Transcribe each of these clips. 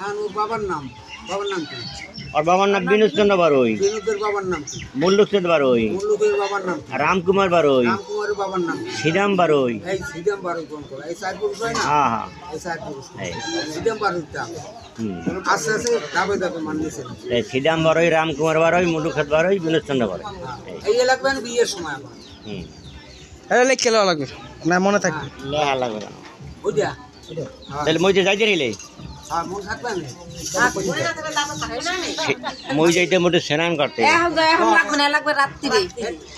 আর ওর বাবার নাম বাবার নাম কি? আর বাবার নাম বিনোদ চন্দ্র বারোই। বিনোদের বাবার নাম কি? মল্লুক চন্দ্র বারোই। মুল্লুকের বাবার নাম কি? রামকুমার বারোই। রামকুমারের বাবার নাম কি? শ্রীরাম বারোই। এই সিদাম বারুই কোন করে এই চার পুরুষ হয় না? হ্যাঁ হ্যাঁ। এই চার পুরুষ। এই। সিদাম বারুইটা আস্তে আস্তে ধাপে ধাপে মানিয়েছে এই শ্রীরাম বারোই রামকুমার বারোই বারোই বিনোদ চন্দ্র বারোই। এই। এই বিয়ের সময় আমার। হুম। এটা লিখে লাগবে না মনে থাকবে। লাগবে না বুঝা তাহলে মই যে যাইতে মই যাইতে মোটে স্নান করতে।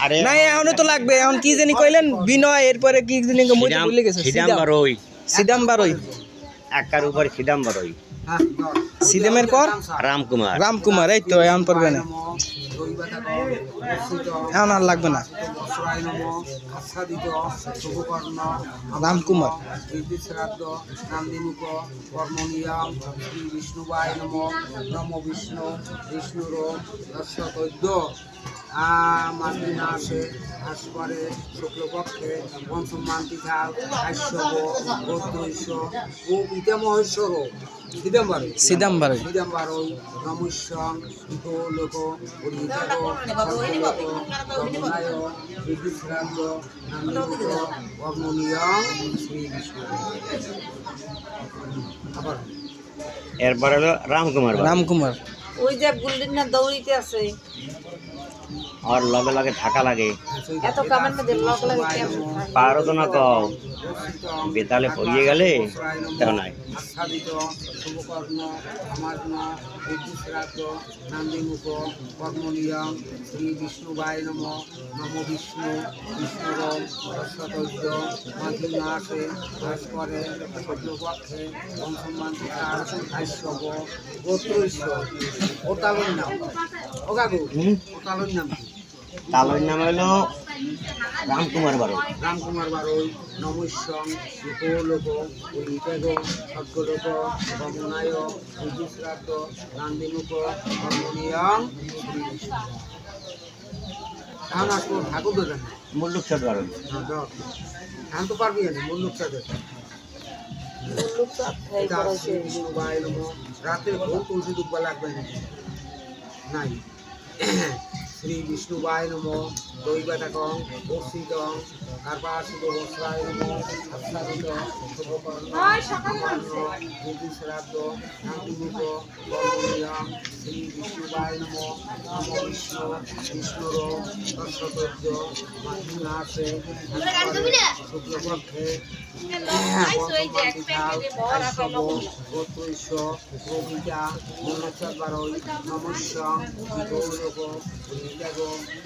আরে না এখনও তো লাগবে। এখন কি জানি কইলেন বিনয় এরপরে কি জানি মুই ভুলে গেছি শ্রীরাম বারোই। সিদাম বারোই। একার উপর শ্রীরাম বারোই। হ্যাঁ সিদামের পর? রামকুমার। রামকুমার এই তো এখন পড়বে না। এখন আর লাগবে না। বৎসরায় নম, আচ্ছাদিত, শুভকর্ণ, রামকুমার। কীর্তি শ্রাদ্ধ, নান্দিমুখ, কর্মনিয়ম, শ্রী বিষ্ণুবায় নম, নম বিষ্ণু, বিষ্ণুর দর্শকৈদ্য, মাতৃ নাশে ভাস্করে শুক্লপক্ষে পঞ্চম মান্তিকাল কাশ্যপ গোত্রৈশ ও পিতামহেশ্বর চিদম্বর সিদাম বারোই চিদম্বরই নমস্যং ইতো লোক এরপরে হলো রামকুমার রামকুমার। ওই যে গুল্ডির না দৌড়িতে আছে। আর লগে লগে থাকা লাগে? পারো তো না কও? বেতালে পড়িয়ে গেলে তেও নাই। আচ্ছাদিত শুভকর্ণ আমার্ণ বুদ্ধিশ্রাদ্ধ নান্দিমুখ কর্মনিয়ম শ্রী বিষ্ণুবায় নম নম বিষ্ণু বিষ্ণুর দশতৈদ্য মাঘি মাসে ভাস্করে শুক্লপক্ষে পঞ্চমান্তিকার আইশ্বব গোত্রৈশ্য ও তালুর নাম ও কাকু হুম? ও তালুর নাম কি নাম হলো রামকুমার বারোই রামকুমার বারৈ নমস্যং লোক উলিতেগ সদ্গলোক কমনায় বিদ্যুৎশ্রাদ্ধ নান্দিমুখ কর্মনিয়ং এখন আসব ঠাকুর দোকান মল্লুক চন্দ্র বারোই এখন তো পারবি না মল্লুক নম। রাতে ভোর তুলসী দুব্বা লাগবে নাই। শ্রী বিষ্ণুবায় নম দৈবাটাকং বর্ষিতং কার্পাসিত বস্ত্রায় নম আচ্ছাদিত শুভকর্ণ সামান্য শ্রাদ্ধ নান্দিমুখ কর্মনিয়ম শ্রী বিষ্ণুবায় নম নম বিষ্ণু বিষ্ণুর দর্শতর্য মাতৃনাশে শুক্লপক্ষে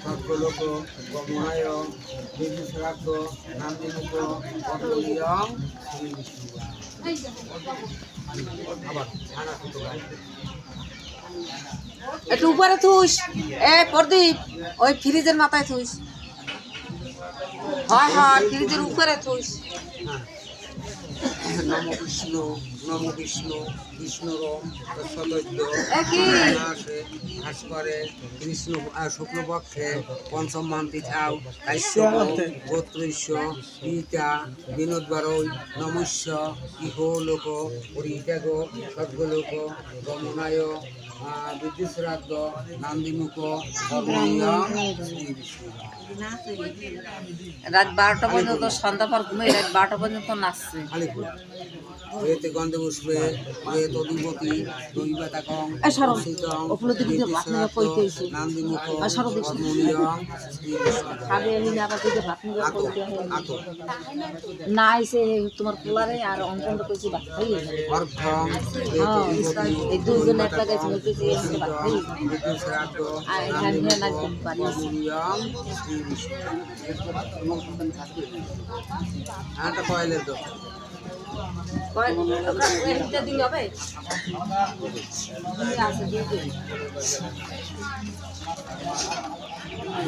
সর্বলোক নান্দিমুখ শ্রী বিষ্ণু আবার হয়। একটু উপরে থুস এ প্রদীপ ওই ফ্রিজের মাথায় থুস হয় হয় ফ্রিজের উপরে থুস হ্যাঁ। নম বিষ্ণু নম বিষ্ণু বিষ্ণুরম। মাসে ভাস্করে কৃষ্ণ শুক্লপক্ষে পঞ্চম মান্তি খাও কাশ্যপ গোত্রৈশ্য পিতা বিনোদ বারৈ নমস্য ইহ লোক পরিত্যাগ সদ্গলোক গমনায় আহ, বিদ্যুৎশ্রাদ্ধ নান্দিমুখ রাত বারোটা পর্যন্ত সন্ধ্যা পর ঘুমে রাত বারোটা পর্যন্ত নাচছে হয়েতে গন্ধে বসবে তদিপতি দৈবাতাকং হইছে। নান্দিমুখ এ সরো বেশি। কর্মনিয়ম শ্রী বিষ্ণু খাবে আমি আবার দিকে ভাত নিয়ে আতো কইতে। আতো না এসে তোমার পোলারে আর অঙ্কনটা কইছি অর্ঘং হ্যাঁ, এই এক লাগাইছে আর এখানে পারিস কর্মনিয়ম শ্রী বিষ্ণু হ্যাঁ তো কয়লে তো কয়েকটা দিন হবে আছে দিয়ে দিন